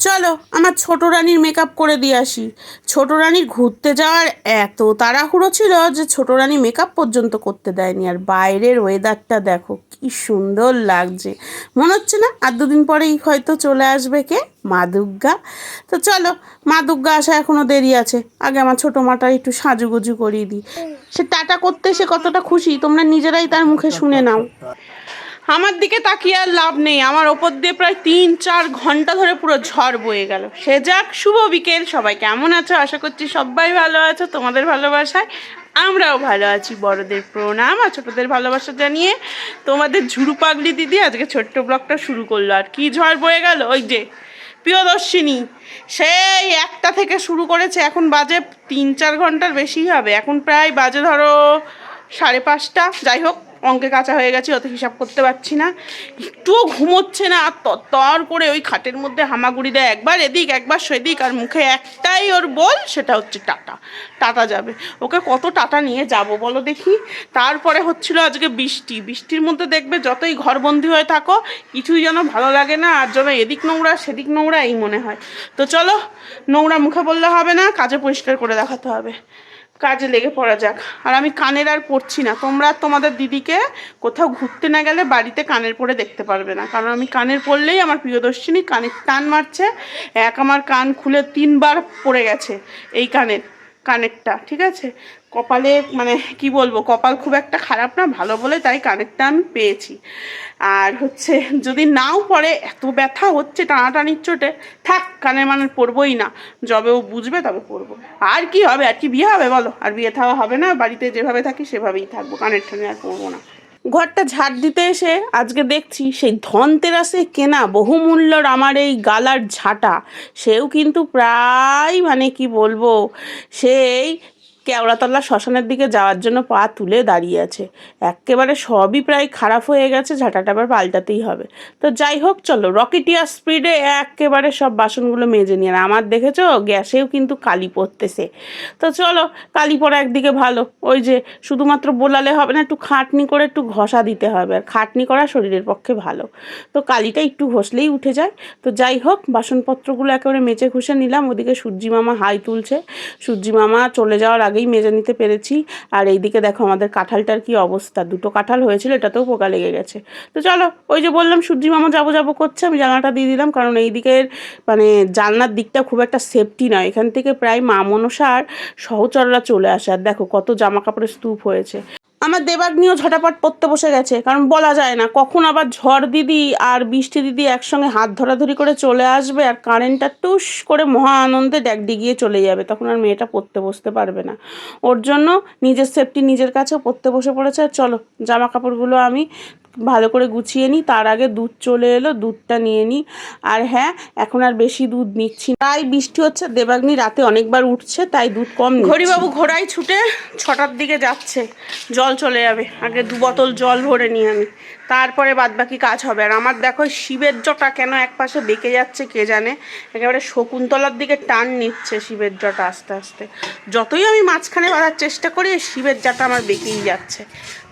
চলো, আমার ছোট রানীর মেকআপ করে দিয়ে আসি। ছোট রানীর ঘুরতে যাওয়ার এত তাড়াহুড়ো ছিল যে ছোট রানী মেকআপ পর্যন্ত করতে দেয়নি। আর বাইরের ওয়েদারটা দেখো, কি সুন্দর লাগছে। মনে হচ্ছে না আর দুদিন পরেই হয়তো চলে আসবে কে? মা দুর্গা। তো চলো, মা দুর্গা আসা এখনও দেরি আছে। আগে আমার ছোটো মাটা একটু সাজুগুজু করিয়ে দিই। সে টাটা করতে সে কতটা খুশি, তোমরা নিজেরাই তার মুখে শুনে নাও। আমার দিকে তাকিয়ে আর লাভ নেই। আমার ওপর দিয়ে প্রায় তিন, চার ঘণ্টা ধরে পুরো ঝড় বয়ে গেল। সে যাক, শুভ বিকেল। সবাই কেমন আছো? আশা করছি সবাই ভালো আছো। তোমাদের ভালোবাসায় আমরাও ভালো আছি। বড়দের প্রণাম আর ছোটদের ভালোবাসা জানিয়ে তোমাদের ঝুরু পাগলি দিদি আজকে ছোট্ট ব্লগটা শুরু করল। আর কি ঝড় বয়ে গেল? ওই যে প্রিয়দর্শিনী, সেই একটা থেকে শুরু করেছে। এখন বাজে তিন, চার ঘণ্টার বেশি হবে। এখন প্রায় বাজে ধরো সাড়ে পাঁচটা। যাই হোক অঙ্কে কাঁচা হয়ে গেছে, অত হিসাব করতে পারছি না। একটুও ঘুমোচ্ছে না, আর তর করে ওই খাটের মধ্যে হামাগুড়ি দেয়। একবার এদিক, একবার সেদিক, আর মুখে একটাই ওর বল, সেটা হচ্ছে টাটা। টাটা যাবে। ওকে কত টাটা নিয়ে যাব বলো দেখি। তারপরে হচ্ছিল আজকে বৃষ্টি। বৃষ্টির মধ্যে দেখবে যতই ঘরবন্দি হয়ে থাকো, কিছুই যেন ভালো লাগে না, আর যেন এদিক নোংরা, সেদিক নোংরা, এই মনে হয়। তো চলো, নোংরা মুখে বললে হবে না, কাজে পরিষ্কার করে দেখাতে হবে। কাজে লেগে পড়া যাক। আর আমি কানের আর পড়ছি না। তোমরা তোমাদের দিদিকে কোথাও ঘুরতে না গেলে বাড়িতে কানের পরে দেখতে পারবে না। কারণ আমি কানের পড়লেই আমার প্রিয়দর্শিনী কানের টান মারছে। এক আমার কান খুলে তিনবার পড়ে গেছে এই কানের, কানেরটা, ঠিক আছে? কপালে মানে কি বলব, কপাল খুব একটা খারাপ না, ভালো বলে তাই কানেরটা আমি পেয়েছি। আর হচ্ছে, যদি নাও পড়ে, এত ব্যথা হচ্ছে টানাটানির চোটে, থাক, কানের মানে পড়বোই না। যবে ও বুঝবে, তবে পড়ব। আর কি হবে, আর কি বিয়ে হবে বলো? আর বিয়ে থাওয়া হবে না, বাড়িতে যেভাবে থাকি সেভাবেই থাকব, কানের টানে আর পড়ব না। ঘরটা ঝাড় দিতে এসে আজকে দেখছি, সেই ধনতেরাসে কেনা বহুমূল্যর আমার এই গালার ঝাঁটা, সেও কিন্তু প্রায় মানে কি বলব, সেই কেওড়াতলা শ্মশানের দিকে যাওয়ার জন্য পা তুলে দাঁড়িয়ে আছে। একেবারে সবই প্রায় খারাপ হয়ে গেছে, ঝাঁটাটা আবার পাল্টাতেই হবে। তো যাই হোক, চলো রকেটিয়া স্পিডে একেবারে সব বাসনগুলো মেজে নিয়ে আমার দেখেছ, গ্যাসেও কিন্তু কালি পড়তেছে। তো চলো, কালি পড়া একদিকে ভালো। ওই যে শুধুমাত্র বোলালে হবে না, একটু খাটনি করে একটু ঘষা দিতে হবে। আর খাটনি করা শরীরের পক্ষে ভালো। তো কালিটা একটু ঘষলেই উঠে যায়। তো যাই হোক, বাসনপত্রগুলো একেবারে মেচে ঘুষে নিলাম। ওদিকে সূর্যি মামা হাই তুলছে। সূর্যি মামা চলে যাওয়ার আগেই মেজে নিতে পেরেছি। আর এইদিকে দেখো আমাদের কাঁঠালটার কি অবস্থা। দুটো কাঁঠাল হয়েছিল, এটাতেও পোকা লেগে গেছে। তো চলো, ওই যে বললাম সূর্যি মামা যাব যাব করছে, আমি জানলাটা দিয়ে দিলাম, কারণ এই দিকের মানে জানলার দিকটা খুব একটা সেফটি নয়। এখান থেকে প্রায় মা সহচররা চলে আসে। আর দেখো কত জামা কাপড়ের স্তূপ হয়েছে। আমার দেবাগ্নিও ঝটাপট পড়তে বসে গেছে, কারণ বলা যায় না কখন আবার ঝড় দিদি আর বৃষ্টি দিদি একসঙ্গে হাত ধরাধরি করে চলে আসবে আর কারেন্টটা টুস করে মহা আনন্দে ড্যাক ডিগিয়ে চলে যাবে, তখন আর মেয়েটা পড়তে বসতে পারবে না। ওর জন্য নিজের সেফটি নিজের কাছেও পড়তে বসে পড়েছে, আর চলো জামা কাপড়গুলো আমি ভালো করে গুছিয়ে নিই, তার আগে দুধ চলে এলো, দুধটা নিয়ে নিই। আর হ্যাঁ এখন আর বেশি দুধ নিচ্ছি তাই বৃষ্টি হচ্ছে, দেবাগ্নি রাতে অনেকবার উঠছে, তাই দুধ কম ঘড়িবাবু ঘোড়ায় ছুটে ছটার দিকে যাচ্ছে, জল চলে যাবে। আগে দু বোতল জল ভরে নিই আমি, তারপরে বাদবাকি কাজ হবে। আর আমার দেখো শিবের জটা কেন এক পাশে বেঁকে যাচ্ছে কে জানে? একেবারে শকুন্তলার দিকে টান নিচ্ছে শিবের জটা আস্তে আস্তে। যতই আমি মাঝখানে বাঁধার চেষ্টা করি শিবের জাটা আমার বেঁকেই যাচ্ছে।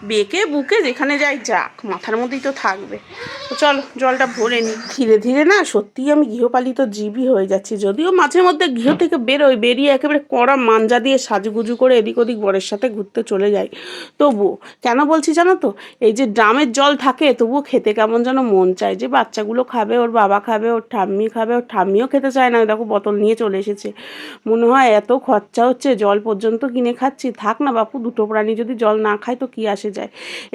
বেঁকে বুকে যেখানে যাই যাক, মাথার মধ্যেই তো থাকবে। তো চলো, জলটা ভরে নিই। ধীরে ধীরে না সত্যিই আমি গৃহপালিত জীবই হয়ে যাচ্ছি। যদিও মাঝে মধ্যে গৃহ থেকে বেরোই, বেরিয়ে একেবারে কড়া মাঞ্জা দিয়ে সাজুগুজু করে এদিক ওদিক বরের সাথে ঘুরতে চলে যাই। তবুও, কেন বলছি জানো তো? এই যে ড্রামের জল থাকে, তবুও খেতে কেমন যেন মন চায়। যে বাচ্চাগুলো খাবে, ওর বাবা খাবে, ওর ঠাম্মি খাবে, ওর ঠাম্মিও খেতে চায় না। দেখো বোতল নিয়ে চলে এসেছে। মনে হয় এত খরচা হচ্ছে, জল পর্যন্ত কিনে খাচ্ছি। থাক না বাপু, দুটো প্রাণী যদি জল না খায় তো কী আসে যায়।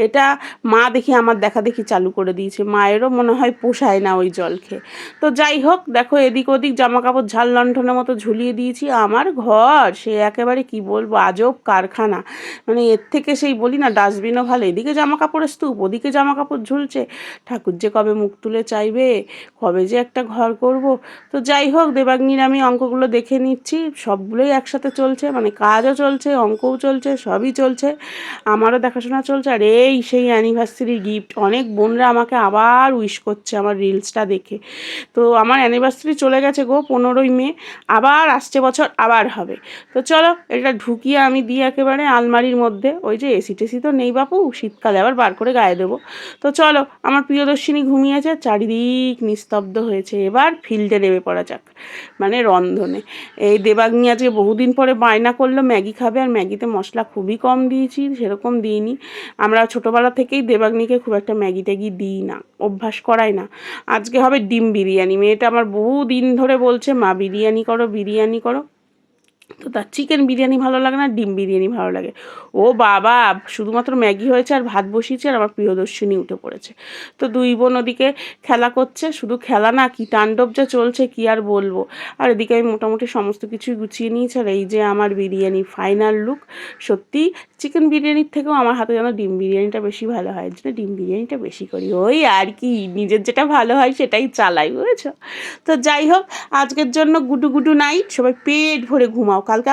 এটা মা দেখি আমার দেখা দেখি চালু করে দিয়েছে। মায়েরও মনে হয় পোষায় না ওই জল খেয়ে। তো যাই হোক, দেখো এদিক ওদিক জামা কাপড় ঝাল লণ্ঠনের মতো ঝুলিয়ে দিয়েছি। আমার ঘর, সে একেবারে কি বলব, আজব কারখানা। মানে এর থেকে সেই বলি না, ডাস্টবিনও ভালো। এদিকে জামা কাপড়ের স্তূপ, ওদিকে জামা কাপড় ঝুলছে। ঠাকুর যে কবে মুখ তুলে চাইবে, কবে যে একটা ঘর করব। তো যাই হোক, দেবাগ্নির আমি অঙ্কগুলো দেখে নিচ্ছি। সবগুলোই একসাথে চলছে মানে কাজও চলছে, অঙ্কও চলছে, সবই চলছে। আমারও দেখাশোনা চলছে। আর এই সেই অ্যানিভার্সারি গিফট অনেক বোনরা আমাকে আবার উইশ করছে আমার রিলসটা দেখে। তো আমার অ্যানিভার্সারি চলে গেছে গো পনেরোই মে, আবার আসছে বছর, আবার হবে। তো চলো, এটা ঢুকিয়ে আমি দিই একেবারে আলমারির মধ্যে। ওই যে এসি টেসি তো নেই বাপু, শীতকালে আবার বার করে গায়ে দেবো। তো চলো, আমার প্রিয়দর্শিনী ঘুমিয়েছে, চারিদিক নিস্তব্ধ হয়েছে। এবার ফিল্ডে নেমে পড়া যাক মানে রন্ধনে। এই দেবাগ্নি আজকে বহুদিন পরে বায়না করল, ম্যাগি খাবে। আর ম্যাগিতে মশলা খুবই কম দিয়েছি, সেরকম দিইনি। আমরা ছোটোবেলা থেকেই দেবাগ্নিকে খুব একটা ম্যাগি ট্যাগি দিই না, অভ্যাস করাই না। আজকে হবে ডিম বিরিয়ানি, মেয়েটা আমার বহু দিন ধরে বলছে, মা, বিরিয়ানি করো বিরিয়ানি করো। তো তার চিকেন বিরিয়ানি ভালো লাগে না, ডিম বিরিয়ানি ভালো লাগে। ও বাবা, শুধুমাত্র ম্যাগি হয়েছে আর ভাত বসিয়েছে আর আমার প্রিয়দর্শিনী উঠে পড়েছে। তো দুই বোন ওদিকে খেলা করছে, শুধু খেলা না, কি তাণ্ডব যা চলছে, কি আর বলব? আর এদিকে আমি মোটামুটি সমস্ত কিছুই গুছিয়ে নিয়েছি, আর এই যে আমার বিরিয়ানি ফাইনাল লুক সত্যি চিকেন বিরিয়ানির থেকেও আমার হাতে যেন ডিম বিরিয়ানিটা বেশি ভালো হয় জন্য ডিম বিরিয়ানিটা বেশি করি। ওই আর কি, নিজের যেটা ভালো হয় সেটাই চালাই, বুঝেছ? তো যাই হোক, আজকের জন্য গুডু গুডু নাইট, সবাই পেট ভরে ঘুমাও। কালকে